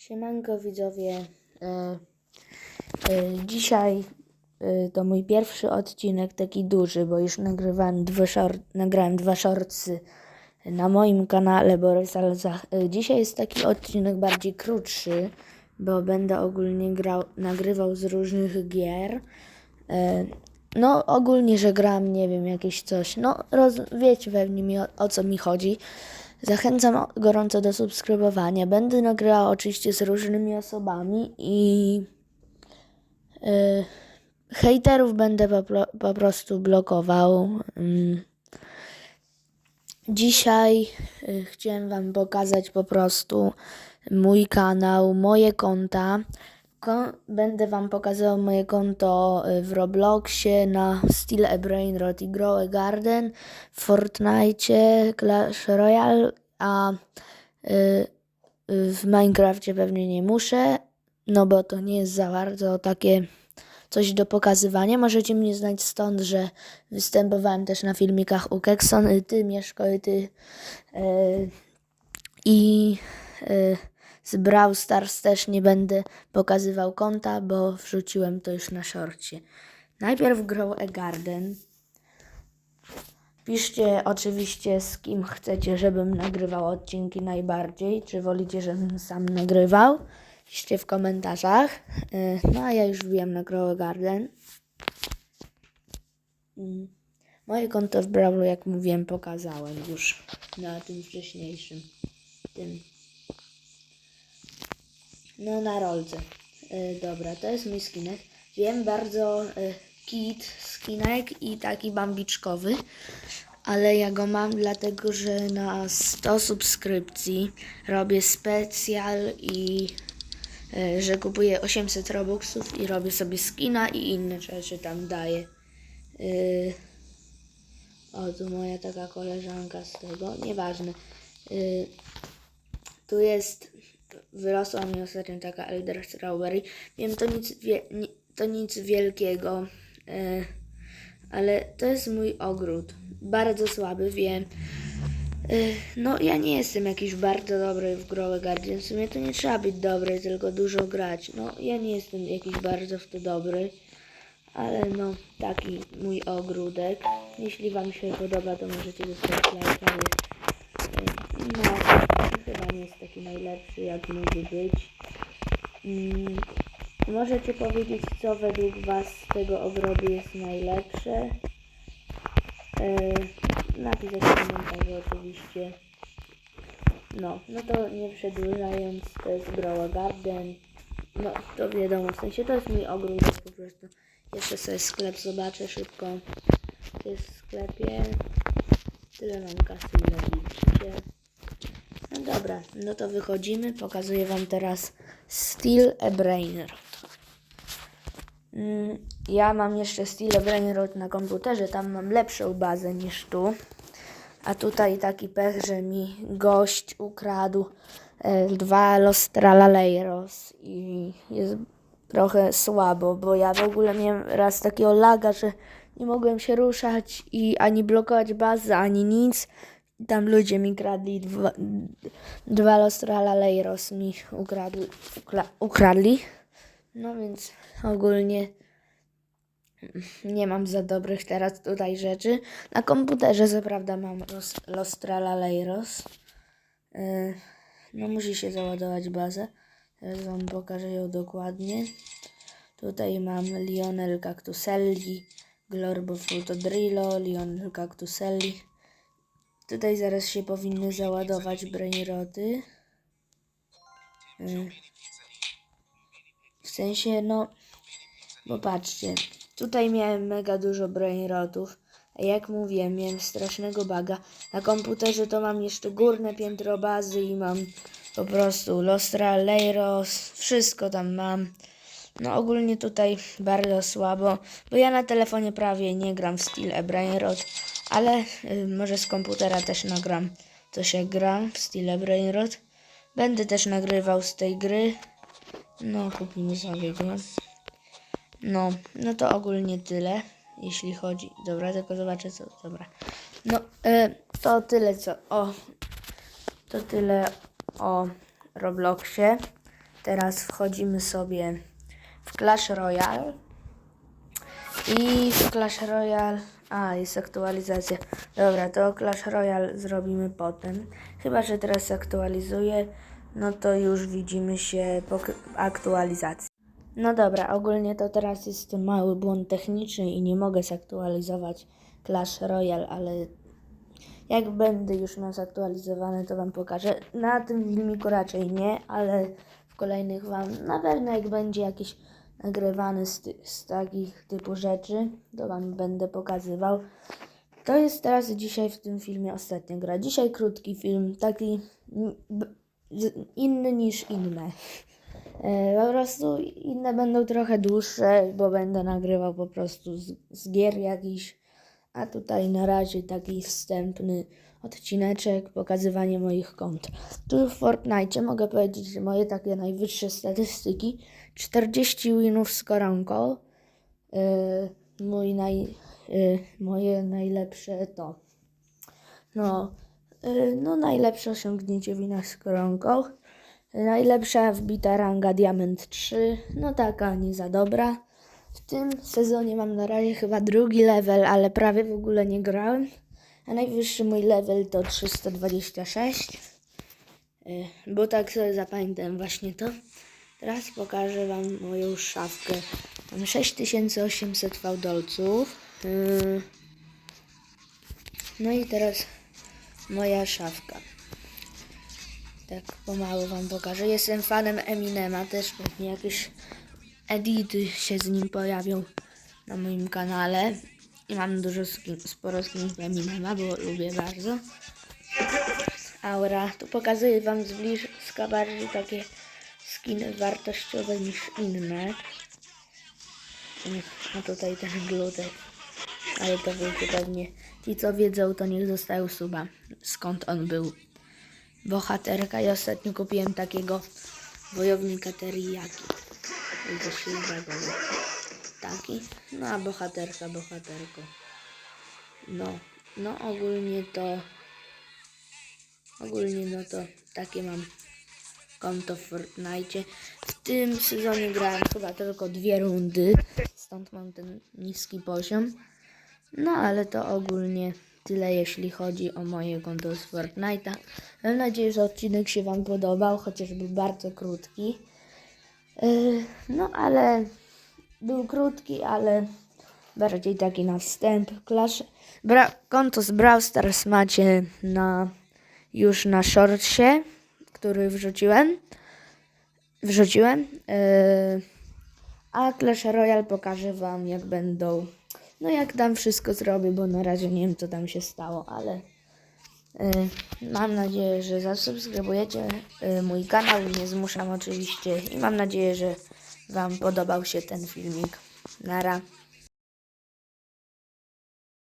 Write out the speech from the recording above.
Siemanko widzowie. E, e, dzisiaj e, to mój pierwszy odcinek taki duży, bo już nagrywałem dwa short, nagrałem dwa shortsy na moim kanale Borysa Lza. E, dzisiaj jest taki odcinek bardziej krótszy, bo będę ogólnie grał, nagrywał z różnych gier. E, no ogólnie, że gram, nie wiem, jakieś coś. No roz, wiecie pewnie mi o, o co mi chodzi. Zachęcam gorąco do subskrybowania. Będę nagrała oczywiście z różnymi osobami i y, hejterów będę po, po prostu blokował. Ym. Dzisiaj y, chciałem Wam pokazać po prostu mój kanał, moje konta. Będę Wam pokazywał moje konto y, w Robloxie, na Steel a Brain Rot i Grow a Garden, w Fortnite, Clash Royale, a y, y, w Minecrafcie pewnie nie muszę, no bo to nie jest za bardzo takie coś do pokazywania. Możecie mnie znać stąd, że występowałem też na filmikach u Kekson, ty, Mieszko, ty i z Brawl Stars też nie będę pokazywał konta, bo wrzuciłem to już na szorcie. Najpierw Grow a Garden. Piszcie oczywiście z kim chcecie, żebym nagrywał odcinki najbardziej. Czy wolicie, żebym sam nagrywał? Piszcie w komentarzach. Y, No a ja już wbijam na Grow Garden. Mm. Moje konto w Brawlu, jak mówiłem, pokazałem już na tym wcześniejszym. Tym. No na rolce. Y, dobra, to jest mój skinek. Wiem, bardzo y, kit skinek i taki bambiczkowy, ale ja go mam dlatego, że na 100 subskrypcji robię specjal i y, że kupuję 800 robuxów i robię sobie skina i inne rzeczy tam daję. Y, o, tu moja taka koleżanka z tego, nieważne. Y, tu jest, wyrosła mi ostatnio taka Elder Strawberry. Wiem, to nic, wie, nie, to nic wielkiego, e, ale to jest mój ogród. Bardzo słaby, wiem. E, no, ja nie jestem jakiś bardzo dobry w Growe Guardian. W sumie to nie trzeba być dobry, tylko dużo grać. No, ja nie jestem jakiś bardzo w to dobry. Ale no, taki mój ogródek. Jeśli Wam się podoba, to możecie zostawić lajka. ale, e, No, jest taki najlepszy, jak mógłby być. Mm, możecie powiedzieć, co według Was z tego ogrodu jest najlepsze. E, napisać w komentarzu oczywiście. No, no to nie przedłużając, to jest Grow Garden. No, to wiadomo, w sensie to jest mój ogródek po prostu. Jeszcze sobie sklep zobaczę szybko. To jest w sklepie. Tyle mam kasy, ile widzicie. Dobra, no to wychodzimy. Pokazuję Wam teraz Steel a. Mm, Ja mam jeszcze Steel a na komputerze, tam mam lepszą bazę niż tu. A tutaj taki pech, że mi gość ukradł e, dwa Los Tralaleiros i jest trochę słabo, bo ja w ogóle miałem raz takiego laga, że nie mogłem się ruszać i ani blokować bazy, ani nic. Tam ludzie mi kradli dwa, dwa Los mi ukradli, ukradli. No więc ogólnie nie mam za dobrych teraz tutaj rzeczy. Na komputerze co prawda mam Los, Los. Yy, no musi się załadować bazę. Teraz wam pokażę ją dokładnie. Tutaj mam Lionel Cactuselli, Glorbo Frutodrillo, Lionel Cactuselli. Tutaj zaraz się powinny załadować brainroty. Yy. W sensie, no, bo patrzcie, tutaj miałem mega dużo brainrotów, a jak mówiłem, miałem strasznego baga. Na komputerze to mam jeszcze górne piętro bazy i mam po prostu Lostra, Leiros, wszystko tam mam. No ogólnie tutaj bardzo słabo, bo ja na telefonie prawie nie gram w Steel a Brainrot, ale y, może z komputera też nagram coś jak gram w Steel a Brainrot. Będę też nagrywał z tej gry. No, kupimy sobie go. No, no to ogólnie tyle, jeśli chodzi. Dobra, tylko zobaczę co. Dobra. No, y, to tyle co. O, to tyle o Robloxie. teraz wchodzimy sobie w Clash Royale. I w Clash Royale. A, jest aktualizacja. Dobra, to Clash Royale zrobimy potem. Chyba, że teraz aktualizuję, no to już widzimy się po aktualizacji. No dobra, ogólnie to teraz jest mały błąd techniczny i nie mogę zaktualizować Clash Royale, ale jak będę już miał zaktualizowane, to Wam pokażę. Na tym filmiku raczej nie, ale w kolejnych Wam na pewno jak będzie jakiś nagrywany z, z takich typu rzeczy, to Wam będę pokazywał. To jest teraz dzisiaj w tym filmie ostatnia gra. Dzisiaj krótki film, taki inny niż inne. E, Po prostu inne będą trochę dłuższe, bo będę nagrywał po prostu z, z gier jakichś. A tutaj na razie taki wstępny odcineczek, pokazywanie moich kont. Tu w Fortnite mogę powiedzieć, że moje takie najwyższe statystyki 40 winów z koronką. Yy, mój naj, yy, moje najlepsze to. No, yy, no najlepsze osiągnięcie wina z koronką. Najlepsza wbita ranga Diament 3. No taka nie za dobra. W tym sezonie mam na razie chyba drugi level, ale prawie w ogóle nie grałem. A najwyższy mój level to 326. Y, Bo tak sobie zapamiętałem właśnie to. Teraz pokażę Wam moją szafkę. Mam 6800 fałdolców. Y, No i teraz moja szafka. Tak pomału Wam pokażę. Jestem fanem Eminema, też pewnie jakieś edity się z nim pojawią na moim kanale. I mam dużo skin, sporo skinów Eminema, bo lubię bardzo. Aura. Tu pokazuję Wam z bliska bardziej takie skiny wartościowe niż inne. A tutaj ten glutek. Ale to wiecie pewnie. Ci co wiedzą, to niech zostają suba. Skąd on był? Bohaterka. I ostatnio kupiłem takiego wojownika teriyaki. Ze silnego. Taki. No a bohaterka, bohaterko. No, no ogólnie to ogólnie no to takie mam konto w Fortnite. W tym sezonie grałem chyba tylko dwie rundy, stąd mam ten niski poziom. No ale to ogólnie tyle jeśli chodzi o moje konto z Fortnite'a. Mam nadzieję, że odcinek się Wam podobał, chociaż był bardzo krótki. Yy, No ale był krótki, ale bardziej taki na wstęp. Clash, bra, konto z Brawl Stars macie na, już na shortsie, który wrzuciłem. Wrzuciłem. Yy, a Clash Royale pokażę Wam jak będą. No jak tam wszystko zrobię, bo na razie nie wiem co tam się stało, ale yy, mam nadzieję, że zasubskrybujecie yy, mój kanał. Nie zmuszam oczywiście i mam nadzieję, że Wam podobał się ten filmik. Nara.